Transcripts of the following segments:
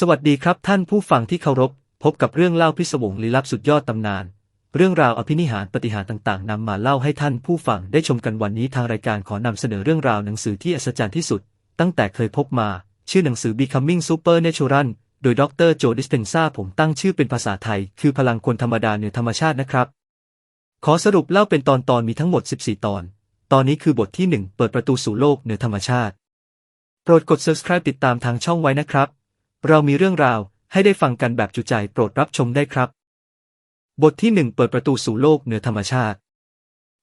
สวัสดีครับท่านผู้ฟังที่เคารพ พบกับเรื่องเล่าพิศวงลี้ลับสุดยอดตำนาน เรื่องราวอภินิหารปฏิหารต่างๆนำมาเล่าให้ท่านผู้ฟังได้ชมกันวันนี้ทางรายการขอนำเสนอเรื่องราวหนังสือที่อัศจรรย์ที่สุด ตั้งแต่เคยพบมา ชื่อหนังสือ Becoming Supernatural โดยดรโจดิสเ e นซาผมตั้งชื่อเป็นภาษาไทย คือพลังคนธรรมดาเหนือธรรมชาตินะครับ ขอสรุปเล่าเป็นตอนตอนมีทั้งหมด 14 ตอน ตอนนี้คือบทที่ 1 เปิดประตูสู่โลกเหนือธรรมชาติ โปรดกด subscribe ติดตามทางช่องไว้นะครับ เรามีเรื่องราวให้ได้ฟังกันแบบจุใจโปรดรับชมได้ครับ บทที่หนึ่งเปิดประตูสู่โลกเหนือธรรมชาติ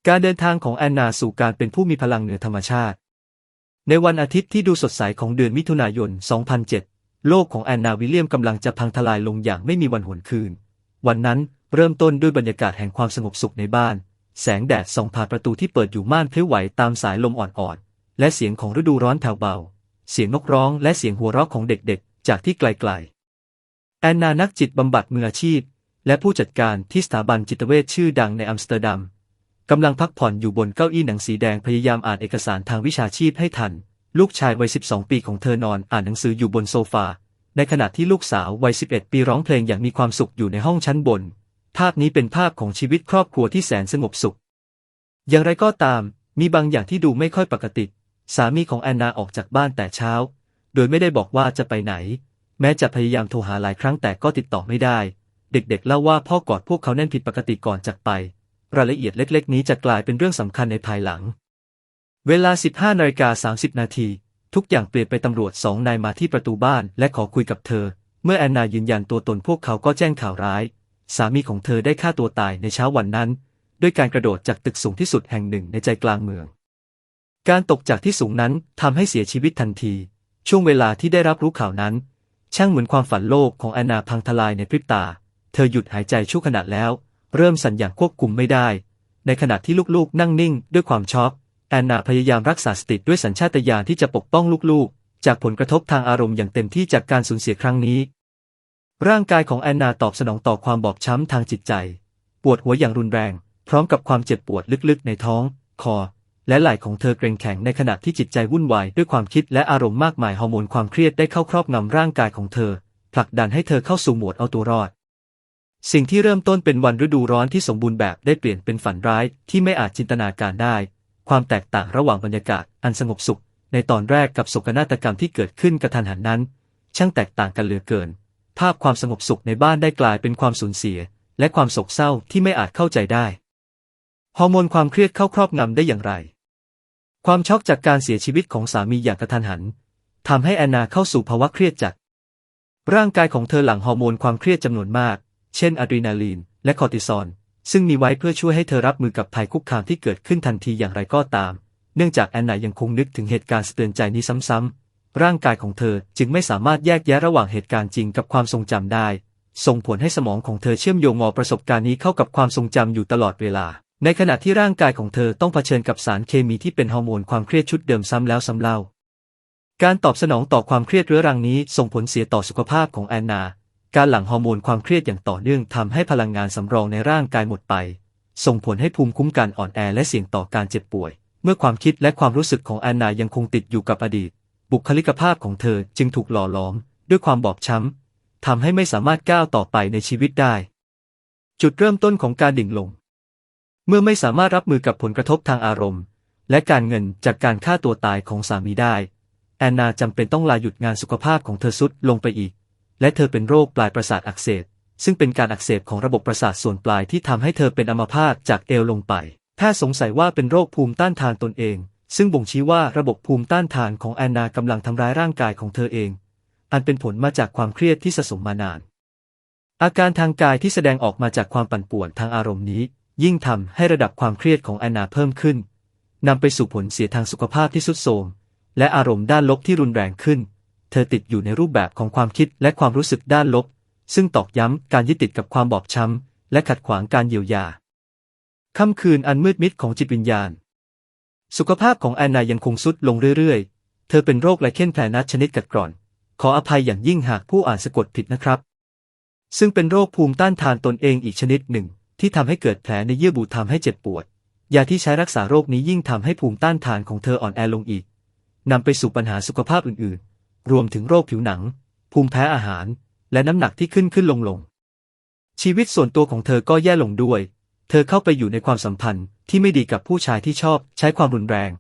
การเดินทางของแอนนาสู่การเป็นผู้มีพลังเหนือธรรมชาติ ในวันอาทิตย์ที่ดูสดใสของเดือนมิถุนายน 2007 โลกของแอนนาวิลเลียมกำลังจะพังทลายลงอย่างไม่มีวันหวนคืน วันนั้นเริ่มต้นด้วยบรรยากาศแห่งความสงบสุขในบ้าน แสงแดดส่องผ่านประตูที่เปิดอยู่ม่านเพลิ้วไหวตามสายลมอ่อนๆและเสียงของฤดูร้อนแผ่วเบา เสียงนกร้องและเสียงหัวเราะของเด็กๆ จากที่ไกลๆ แอนนานักจิตบำบัดมืออาชีพ และผู้จัดการที่สถาบันจิตเวชชื่อดังในอัมสเตอร์ดัมกำลังพักผ่อนอยู่บนเก้าอี้หนังสีแดงพยายามอ่านเอกสารทางวิชาชีพให้ทัน ลูกชายวัย 12 ปีของเธอนอนอ่านหนังสืออยู่บนโซฟา ในขณะที่ลูกสาววัย 11 ปีร้องเพลงอย่างมีความสุขอยู่ในห้องชั้นบน ภาพนี้เป็นภาพของชีวิตครอบครัวที่แสนสงบสุข อย่างไรก็ตาม มีบางอย่างที่ดูไม่ค่อยปกติ สามีของแอนนาออกจากบ้านแต่เช้า ดยไม่ได้บอกว่าจะไปไหน แม้จะพยายามโทรหาหลายครั้งแต่ก็ติดต่อไม่ได้ เด็กๆเล่าว่าพ่อกอดพวกเขาแน่นผิดปกติก่อนจากไป รายละเอียดเล็กๆ นี้จะกลายเป็นเรื่องสำคัญในภายหลัง เวลา 15นาฬิกา30 นาที ทุกอย่างเปลี่ยนไปตำรวจสองนายมาที่ประตูบ้านและขอคุยกับเธอ เมื่อแอนนายืนยันตัวตนพวกเขาก็แจ้งข่าวร้าย สามีของเธอได้ฆ่าตัวตายในเช้าวันนั้น ด้วยการกระโดดจากตึกสูงที่สุดแห่งหนึ่งในใจกลางเมือง การตกจากที่สูงนั้นทำให้เสียชีวิตทันที ช่วงเวลาที่ได้รับรู้ข่าวนั้น ช่างเหมือนความฝันโลกของแอนนาพังทลายในพริบตา เธอหยุดหายใจชั่วขณะแล้ว เริ่มสั่นอย่างควบคุมไม่ได้ ในขณะที่ลูกๆ นั่งนิ่ง ด้วยความช็อกแอนนาพยายามรักษาสติด้วยสัญชาตญาณที่จะปกป้องลูกๆ จากผลกระทบทางอารมณ์อย่างเต็มที่จากการสูญเสียครั้งนี้ ร่างกายของแอนนาตอบสนองต่อความบอบช้ำทางจิตใจ ปวดหัวอย่างรุนแรง พร้อมกับความเจ็บปวดลึกๆ ในท้อง คอ และไหล่ของเธอเกร็งแข็งในขณะที่จิตใจวุ่นวายด้วยความคิดและอารมณ์มากมายฮอร์โมนความเครียดได้เข้าครอบงำร่างกายของเธอ ผลักดันให้เธอเข้าสู่โหมดเอาตัวรอด สิ่งที่เริ่มต้นเป็นวันฤดูร้อนที่สมบูรณ์แบบได้เปลี่ยนเป็นฝันร้ายที่ไม่อาจจินตนาการได้ ความแตกต่างระหว่างบรรยากาศอันสงบสุข ในตอนแรกกับโศกนาฏกรรมที่เกิดขึ้นกระทันหันนั้น ช่างแตกต่างกันเหลือเกิน ภาพความสงบสุขในบ้านได้กลายเป็นความสูญเสีย และความโศกเศร้าที่ไม่อาจเข้าใจได้ฮอร์โมนความเครียดเข้าครอบงำได้อย่างไร ความช็อกจากการเสียชีวิตของสามีอย่างกระทันหันทำให้แอนนาเข้าสู่ภาวะเครียดจัด ร่างกายของเธอหลั่งฮอร์โมนความเครียดจำนวนมาก เช่นอะดรีนาลีน และคอร์ติซอล ซึ่งมีไว้เพื่อช่วยให้เธอรับมือกับภัยคุกคามที่เกิดขึ้นทันทีอย่างไรก็ตาม เนื่องจากแอนนายังคงนึกถึงเหตุการณ์สะเตือนใจนี้ซ้ำๆ ร่างกายของเธอจึงไม่สามารถแยกแยะระหว่างเหตุการณ์จริงกับความทรงจำได้ ส่งผลให้สมองของเธอเชื่อมโยงงอประสบการณ์นี้เข้ากับความทรงจำอยู่ตลอดเวลา ในขณะที่ร่างกายของเธอต้องเผชิญกับสารเคมีที่เป็นฮอร์โมนความเครียดชุดเดิมซ้ำแล้วซ้ำเล่า การตอบสนองต่อความเครียดเรื้อรังนี้ส่งผลเสียต่อสุขภาพของแอนนา การหลั่งฮอร์โมนความเครียดอย่างต่อเนื่องทำให้พลังงานสำรองในร่างกายหมดไป ส่งผลให้ภูมิคุ้มกันอ่อนแอและเสี่ยงต่อการเจ็บป่วย เมื่อความคิดและความรู้สึกของแอนนายังคงติดอยู่กับอดีต บุคลิกภาพของเธอจึงถูกหล่อหลอม ด้วยความบอบช้ำทำให้ไม่สามารถก้าวต่อไปในชีวิตได้ จุดเริ่มต้นของการดิ่งลง เมื่อไม่สามารถรับมือกับผลกระทบทางอารมณ์ และการเงินจากการฆ่าตัวตายของสามีได้ แอนนาจำเป็นต้องลาหยุดงานสุขภาพของเธอสุดลงไปอีก และเธอเป็นโรคปลายประสาทอักเสบซึ่งเป็นการอักเสบของระบบประสาทส่วนปลายที่ทำให้เธอเป็นอัมพาตจากเอวลงไปแพทย์สงสัยว่าเป็นโรคภูมิต้านทานตนเอง ซึ่งบ่งชี้ว่าระบบภูมิต้านทานของแอนนากำลังทำร้ายร่างกายของเธอเอง อันเป็นผลมาจากความเครียดที่สะสมมานาน อาการทางกายที่แสดงออกมาจากความปั่นป่วนทางอารมณ์นี้ ยิ่งทำให้ระดับความเครียดของแอนนาเพิ่มขึ้นนำไปสู่ผลเสียทางสุขภาพที่ทรุดโทรมและอารมณ์ด้านลบที่รุนแรงขึ้น เธอติดอยู่ในรูปแบบของความคิดและความรู้สึกด้านลบ ซึ่งตอกย้ำการยึดติดกับความบอบช้ำ และขัดขวางการเยียวยา ค่ำคืนอันมืดมิดของจิตวิญญาณ สุขภาพของแอนนายังคงสุดลงเรื่อยๆ เธอเป็นโรคไลเคนแพลนัสชนิดกัดกร่อน ขออภัยอย่างยิ่งหากผู้อ่านสะกดผิดนะครับ ซึ่งเป็นโรคภูมิต้านทานตนเองอีกชนิดหนึ่ง ที่ทำให้เกิดแผลในเยื่อบุทำให้เจ็บปวด ยาที่ใช้รักษาโรคนี้ยิ่งทำให้ภูมิต้านทานของเธออ่อนแอลงอีกนำไปสู่ปัญหาสุขภาพอื่นๆ รวมถึงโรคผิวหนัง ภูมิแพ้อาหาร และน้ำหนักที่ขึ้นขึ้นลงลง ชีวิตส่วนตัวของเธอก็แย่ลงด้วย เธอเข้าไปอยู่ในความสัมพันธ์ที่ไม่ดีกับผู้ชายที่ชอบใช้ความรุนแรง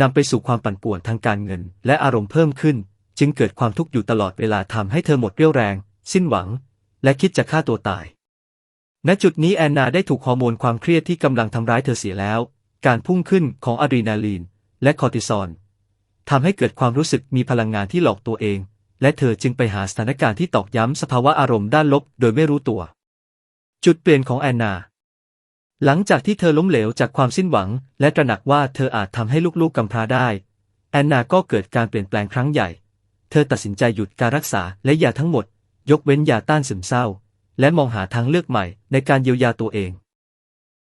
นำไปสู่ความปั่นป่วนทางการเงิน และอารมณ์เพิ่มขึ้น จึงเกิดความทุกข์อยู่ตลอดเวลาทำให้เธอหมดเรี่ยวแรง สิ้นหวัง และคิดจะฆ่าตัวตาย ณจุดนี้แอนนาได้ถูกฮอร์โมนความเครียดที่กำลังทำร้ายเธอเสียแล้ว การพุ่งขึ้นของอะดรีนาลีน และคอร์ติซอลทำให้เกิดความรู้สึกมีพลังงานที่หลอกตัวเอง และเธอจึงไปหาสถานการณ์ที่ตอกย้ำสภาวะอารมณ์ด้านลบโดยไม่รู้ตัว จุดเปลี่ยนของแอนนา หลังจากที่เธอล้มเหลวจากความสิ้นหวัง และตระหนักว่าเธออาจทำให้ลูกๆกำพร้าได้ แอนนาก็เกิดการเปลี่ยนแปลงครั้งใหญ่ เธอตัดสินใจหยุดการรักษาและยาทั้งหมด ยกเว้นยาต้านซึมเศร้า และมองหาทางเลือกใหม่ในการเยียวยาตัวเอง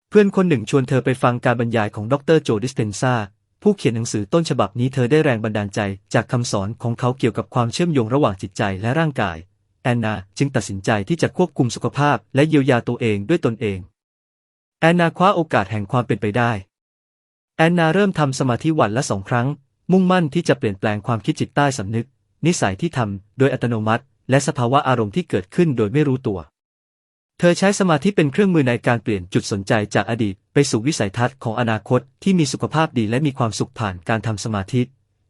เพื่อนคนหนึ่งชวนเธอไปฟังการบรรยายของดรโจดิสเพนซาผู้เขียนหนังสือต้นฉบับนี้เธอได้แรงบันดาลใจจากคำสอนของเขาเกี่ยวกับความเชื่อมโยงระหว่างจิตใจและร่างกาย แอนนาจึงตัดสินใจที่จะควบคุมสุขภาพและเยียวยาตัวเองด้วยตนเอง แอนนาคว้าโอกาสแห่งความเป็นไปได้ แอนนาเริ่มทำสมาธิวันละสองครั้ง มุ่งมั่นที่จะเปลี่ยนแปลงความคิดจิตใต้สำนึก นิสัยที่ทำโดยอัตโนมัติ และสภาวะอารมณ์ที่เกิดขึ้นโดยไม่รู้ตัว เธอใช้สมาธิเป็นเครื่องมือในการเปลี่ยนจุดสนใจจากอดีต ไปสู่วิสัยทัศน์ของอนาคตที่มีสุขภาพดีและมีความสุขผ่านการทำสมาธิ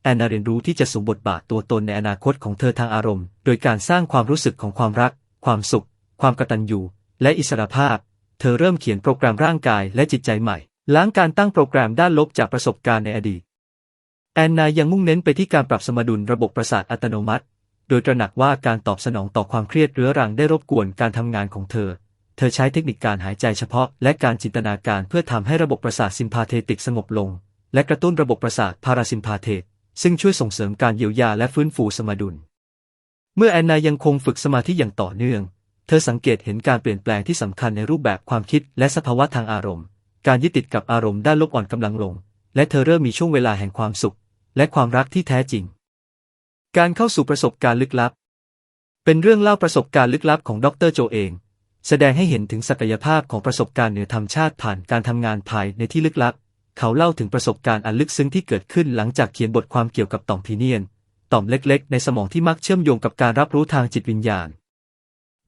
แอนนาเรียนรู้ที่จะสวมบทบาทตัวตนในอนาคตของเธอทางอารมณ์ โดยการสร้างความรู้สึกของความรัก ความสุข ความกตัญญูและอิสรภาพ เธอเริ่มเขียนโปรแกรมร่างกายและจิตใจใหม่ ล้างการตั้งโปรแกรมด้านลบจากประสบการณ์ในอดีต แอนนายังมุ่งเน้นไปที่การปรับสมดุลระบบประสาทอัตโนมัติ โดยตระหนักว่าการตอบสนองต่อความเครียดเรื้อรังได้รบกวนการทำงานของเธอ เธอใช้เทคนิคการหายใจเฉพาะ และการจินตนาการเพื่อทำให้ระบบประสาทซิมพาเทติกสงบลง และกระตุ้นระบบประสาทพาราซิมพาเทตซึ่งช่วยส่งเสริมการเยียวยาและฟื้นฟูสมดุล เมื่อแอนนายังคงฝึกสมาธิอย่างต่อเนื่อง เธอสังเกตเห็นการเปลี่ยนแปลงที่สำคัญในรูปแบบความคิดและสภาวะทางอารมณ์ การยึดติดกับอารมณ์ด้านลบอ่อนกำลังลง และเธอเริ่มมีช่วงเวลาแห่งความสุข และความรักที่แท้จริง การเข้าสู่ประสบการณ์ลึกลับ เป็นเรื่องเล่าประสบการณ์ลึกลับของดรโจเอง แสดงให้เห็นถึงศักยภาพของประสบการณ์เหนือธรรมชาติผ่านการทำงานภายในที่ลึกลับ เขาเล่าถึงประสบการณ์อันลึกซึ้งที่เกิดขึ้นหลังจากเขียนบทความเกี่ยวกับต่อมพีเนียน ต่อมเล็กๆ ในสมองที่มักเชื่อมโยงกับการรับรู้ทางจิตวิญญาณ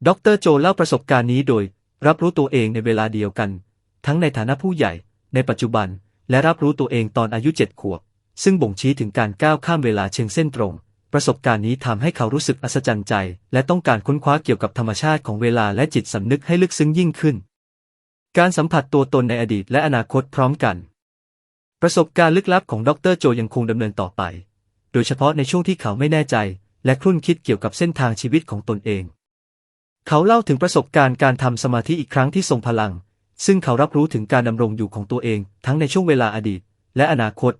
ดรโจเล่าประสบการณ์นี้โดย รับรู้ตัวเองในเวลาเดียวกัน ทั้งในฐานะผู้ใหญ่ ในปัจจุบัน และรับรู้ตัวเองตอนอายุเจ็ดขวบ ซึ่งบ่งชี้ถึงการก้าวข้ามเวลาเชิงเส้นตรง ประสบการณ์นี้ทำให้เขารู้สึกอัศจรรย์ใจ และต้องการค้นคว้าเกี่ยวกับธรรมชาติของเวลาและจิตสำนึกให้ลึกซึ้งยิ่งขึ้น การสัมผัสตัวตนในอดีตและอนาคตพร้อมกัน ประสบการณ์ลึกลับของดรโจยังคงดำเนินต่อไป โดยเฉพาะในช่วงที่เขาไม่แน่ใจ และครุ่นคิดเกี่ยวกับเส้นทางชีวิตของตนเอง เขาเล่าถึงประสบการณ์การทำสมาธิอีกครั้งที่ทรงพลัง ซึ่งเขารับรู้ถึงการดำรงอยู่ของตัวเอง ทั้งในช่วงเวลาอดีต และอนาคต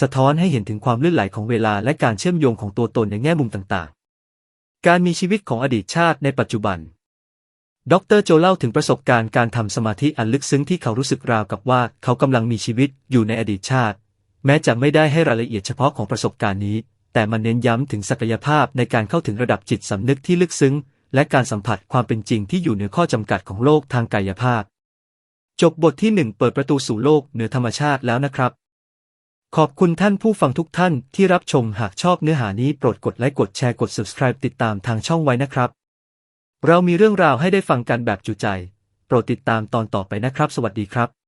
สะท้อนให้เห็นถึงความลื่นไหลของเวลาและการเชื่อมโยงของตัวตนในแง่มุมต่างๆ การมีชีวิตของอดีตชาติในปัจจุบัน ดรโจเล่าถึงประสบการณ์การทำสมาธิอันลึกซึ้งที่เขารู้สึกราวกับว่าเขากำลังมีชีวิตอยู่ในอดีตชาติ แม้จะไม่ได้ให้รายละเอียดเฉพาะของประสบการณ์นี้ แต่มันเน้นย้ำถึงศักยภาพในการเข้าถึงระดับจิตสำนึกที่ลึกซึ้ง และการสัมผัสความเป็นจริงที่อยู่เหนือข้อจำกัดของโลกทางกายภาพ จบบทที่หนึ่งเปิดประตูสู่โลกเหนือธรรมชาติแล้วนะครับ ขอบคุณท่านผู้ฟังทุกท่านที่รับชมหากชอบเนื้อหานี้โปรดกดไลค์กดแชร์กด subscribe ติดตามทางช่องไว้นะครับ เรามีเรื่องราวให้ได้ฟังกันแบบจุใจ โปรดติดตามตอนต่อไปนะครับ สวัสดีครับ